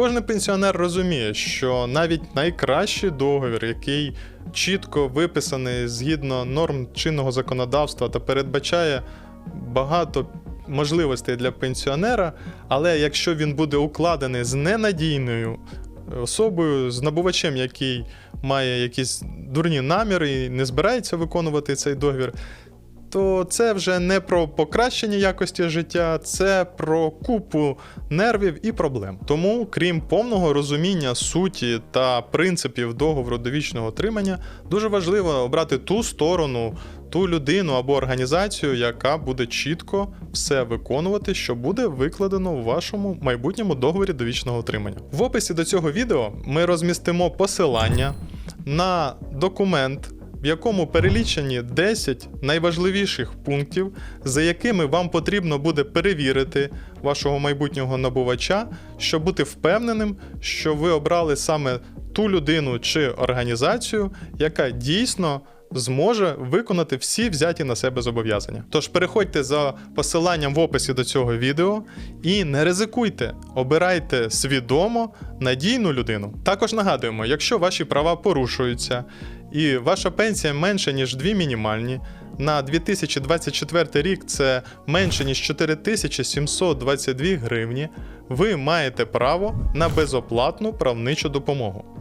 Кожен пенсіонер розуміє, що навіть найкращий договір, який чітко виписаний згідно норм чинного законодавства та передбачає багато можливостей для пенсіонера, але якщо він буде укладений з ненадійною особою, з набувачем, який має якісь дурні наміри і не збирається виконувати цей договір, то це вже не про покращення якості життя, це про купу нервів і проблем. Тому, крім повного розуміння суті та принципів договору довічного отримання, дуже важливо обрати ту сторону, ту людину або організацію, яка буде чітко все виконувати, що буде викладено у вашому майбутньому договорі довічного отримання. В описі до цього відео ми розмістимо посилання на документ в якому перелічені 10 найважливіших пунктів, за якими вам потрібно буде перевірити вашого майбутнього набувача, щоб бути впевненим, що ви обрали саме ту людину чи організацію, яка дійсно зможе виконати всі взяті на себе зобов'язання. Тож переходьте за посиланням в описі до цього відео і не ризикуйте, обирайте свідомо надійну людину. Також нагадуємо, якщо ваші права порушуються і ваша пенсія менше ніж дві мінімальні. На 2024 рік це менше ніж 4722 гривні. Ви маєте право на безоплатну правничу допомогу.